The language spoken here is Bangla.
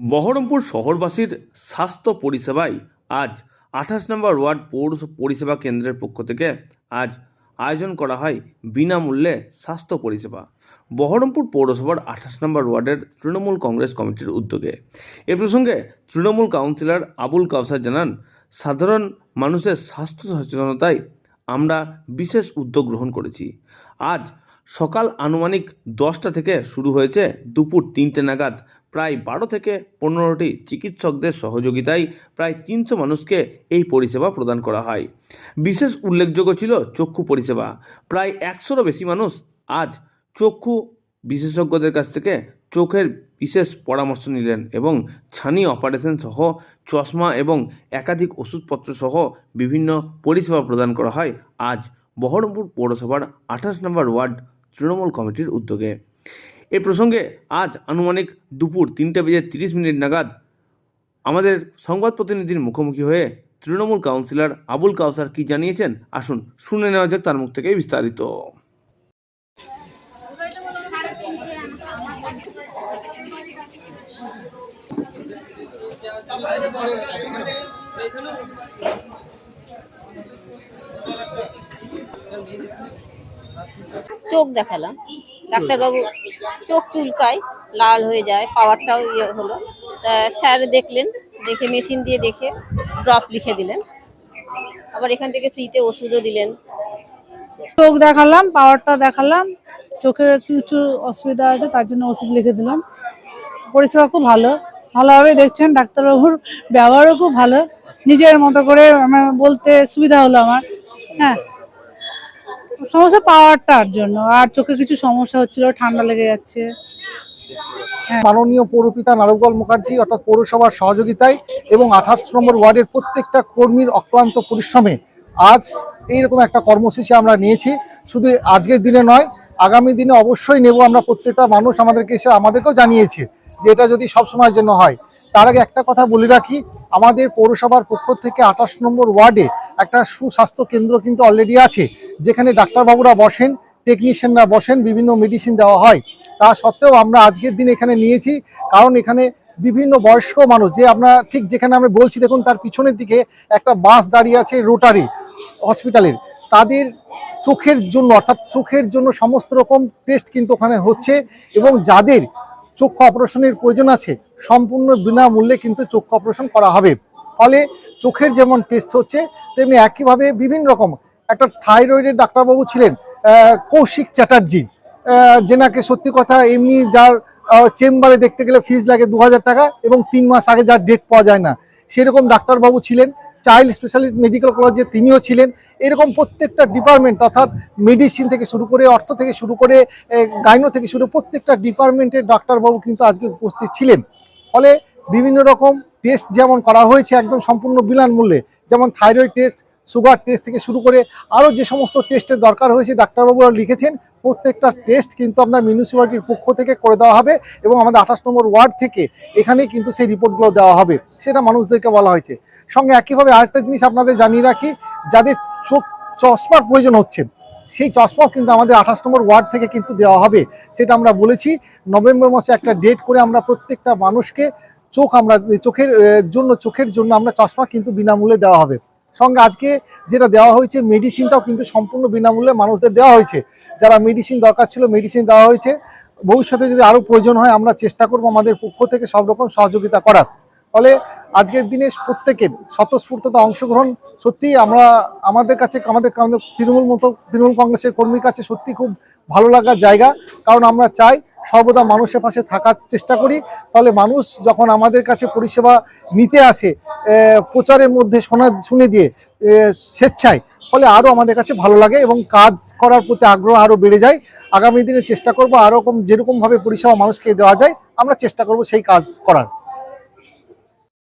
বহরমপুর শহরবাসীর স্বাস্থ্য পরিষেবায় আজ আঠাশ নম্বর ওয়ার্ড পৌর পরিষেবা কেন্দ্রের পক্ষ থেকে আজ আয়োজন করা হয় বিনামূল্যে স্বাস্থ্য পরিষেবা। বহরমপুর পৌরসভার আঠাশ নম্বর ওয়ার্ডের তৃণমূল কংগ্রেস কমিটির উদ্যোগে। এ প্রসঙ্গে তৃণমূল কাউন্সিলর আবুল কাউসার জানান, সাধারণ মানুষের স্বাস্থ্য সচেতনতায় আমরা বিশেষ উদ্যোগ গ্রহণ করেছি। আজ সকাল আনুমানিক দশটা থেকে শুরু হয়েছে দুপুর তিনটে নাগাদ প্রায় বারো থেকে পনেরোটি চিকিৎসকদের সহযোগিতায় প্রায় তিনশো মানুষকে এই পরিষেবা প্রদান করা হয়। বিশেষ উল্লেখযোগ্য ছিল চক্ষু পরিষেবা। প্রায় একশোরও বেশি মানুষ আজ চক্ষু বিশেষজ্ঞদের কাছ থেকে চোখের বিশেষ পরামর্শ নিলেন এবং ছানি অপারেশন সহ চশমা এবং একাধিক ওষুধপত্র সহ বিভিন্ন পরিষেবা প্রদান করা হয় আজ বহরমপুর পৌরসভার আঠাশ নম্বর ওয়ার্ড তৃণমূল কমিটির উদ্যোগে। এ প্রসঙ্গে আজ আনুমানিক দুপুর তিনটে বেজে তিরিশ মিনিট নাগাদ আমাদের সংবাদ প্রতিনিধির মুখোমুখি হয়ে তৃণমূল কাউন্সিলর আবুল কাউসার কি জানিয়েছেন? আসুন, শুনে নেওয়া যাক তার মুখ থেকে বিস্তারিত। চোখ দেখালাম। ডাক্তারবাবু চোখ চুলকায়, লাল হয়ে যায়, পাওয়ারটাও ইয়ে হলো। তা স্যার দেখলেন, দেখে মেশিন দিয়ে দেখে ড্রপ লিখে দিলেন। আবার এখান থেকে ফ্রিতে ওষুধও দিলেন। চোখ দেখালাম, পাওয়ারটা দেখালাম চোখের একটু কিছু অসুবিধা আছে, তার জন্য ওষুধ লিখে দিলাম। পরিষেবা খুব ভালো ভালোভাবে দেখছেন, ডাক্তারবাবুর ব্যবহারও খুব ভালো। নিজের মতো করে আমার বলতে সুবিধা হলো আমার। হ্যাঁ। সমস্যা পাওয়ারটার জন্য। আর চোখে কিছু সমস্যা হচ্ছিল, ঠান্ডা লেগে যাচ্ছে। মাননীয় পৌরপিতা নারুগোপাল মুখার্জি, অর্থাৎ পৌরসভার সহযোগিতায় এবং আঠাশ নম্বর ওয়ার্ডের প্রত্যেকটা কর্মীর অক্লান্ত পরিশ্রমে আজ এইরকম একটা কর্মসূচি আমরা নিয়েছি। শুধু আজকের দিনে নয়, আগামী দিনে অবশ্যই নেব। আমরা প্রত্যেকটা মানুষ আমাদেরকে এসে আমাদেরকেও জানিয়েছে যে এটা যদি সব সময়ের জন্য হয়। তার আগে একটা কথা বলে রাখি, আমাদের পৌরসভার পক্ষ থেকে আঠাশ নম্বর ওয়ার্ডে একটা সুস্বাস্থ্য কেন্দ্র কিন্তু অলরেডি আছে। যেখানে ডাক্তারবাবুরা বসেন টেকনিশিয়ানরা বসেন, বিভিন্ন মেডিসিন দেওয়া হয়। তা সত্ত্বেও আমরা আজকের দিন এখানে নিয়েছি, কারণ এখানে বিভিন্ন বয়স্ক মানুষ, যে আমরা ঠিক যেখানে আমরা বলছি, দেখুন তার পিছনের দিকে একটা বাস দাঁড়িয়ে আছে রোটারি হসপিটালের তাদের চোখের জন্য, অর্থাৎ চোখের জন্য সমস্ত রকম টেস্ট কিন্তু ওখানে হচ্ছে এবং যাদের চক্ষু অপারেশনের প্রয়োজন আছে, সম্পূর্ণ বিনামূল্যে কিন্তু চক্ষু অপারেশন করা হবে। ফলে চোখের যেমন টেস্ট হচ্ছে, তেমনি একইভাবে বিভিন্ন রকম একটা থাইরয়েডের ডাক্তারবাবু ছিলেন কৌশিক চ্যাটার্জি। যেনাকে সত্যি কথা এমনি যার চেম্বারে দেখতে গেলে ফিজ লাগে দু হাজার টাকা এবং তিন মাস আগে যার ডেট পাওয়া যায় না। সেরকম ডাক্তারবাবু ছিলেন চাইল্ড স্পেশালিস্ট মেডিকেল কলেজে তিনিও ছিলেন। এরকম প্রত্যেকটা ডিপার্টমেন্ট অর্থাৎ মেডিসিন থেকে শুরু করে অর্থ থেকে শুরু করে গাইনো থেকে শুরু প্রত্যেকটা ডিপার্টমেন্টের ডাক্তারবাবু কিন্তু আজকে উপস্থিত ছিলেন। ফলে বিভিন্ন রকম টেস্ট যেমন করা হয়েছে একদম সম্পূর্ণ বিনামূল্যে যেমন থাইরয়েড টেস্ট সুগার টেস্ট থেকে শুরু করে আরও যে সমস্ত টেস্টের দরকার হয়েছে, ডাক্তারবাবুরা লিখেছেন, প্রত্যেকটা টেস্ট কিন্তু আপনার মিউনিসিপ্যালিটির পক্ষ থেকে করে দেওয়া হবে এবং আমাদের আঠাশ নম্বর ওয়ার্ড থেকে এখানেই কিন্তু সেই রিপোর্টগুলো দেওয়া হবে। সেটা মানুষদেরকে বলা হয়েছে। সঙ্গে একইভাবে আরেকটা জিনিস আপনাদের জানিয়ে রাখি, যাদের চোখ চশমার প্রয়োজন হচ্ছে, সেই চশমাও কিন্তু আমাদের আঠাশ নম্বর ওয়ার্ড থেকে কিন্তু দেওয়া হবে। সেটা আমরা বলেছি, নভেম্বর মাসে একটা ডেট করে আমরা প্রত্যেকটা মানুষকে চোখ আমরা, চোখের জন্য চোখের জন্য আমরা চশমা কিন্তু বিনামূল্যে দেওয়া হবে। সঙ্গে আজকে যেটা দেওয়া হয়েছে মেডিসিনটাও কিন্তু সম্পূর্ণ বিনামূল্যে মানুষদের দেওয়া হয়েছে। যারা মেডিসিন দরকার ছিল মেডিসিন দেওয়া হয়েছে। ভবিষ্যতে যদি আরও প্রয়োজন হয়, আমরা চেষ্টা করব আমাদের পক্ষ থেকে সব রকম সহযোগিতা করার। ফলে আজকের দিনে প্রত্যেকের স্বতঃস্ফূর্ততা অংশগ্রহণ সত্যি আমরা আমাদের কাছে, আমাদের তৃণমূল মতো, তৃণমূল কংগ্রেসের কর্মীর কাছে সত্যি খুব ভালো লাগার জায়গা। কারণ আমরা চাই সর্বদা মানুষের পাশে থাকার চেষ্টা করি। ফলে মানুষ যখন আমাদের কাছে পরিষেবা নিতে আসে প্রচারের মধ্যে শোনা, শুনে দিয়ে স্বেচ্ছায়, ফলে আরও আমাদের কাছে ভালো লাগে এবং কাজ করার প্রতি আগ্রহ আরও বেড়ে যায়। আগামী দিনে চেষ্টা করব আরও রকম যেরকমভাবে পরিষেবা মানুষকে দেওয়া যায়, আমরা চেষ্টা করব সেই কাজ করার।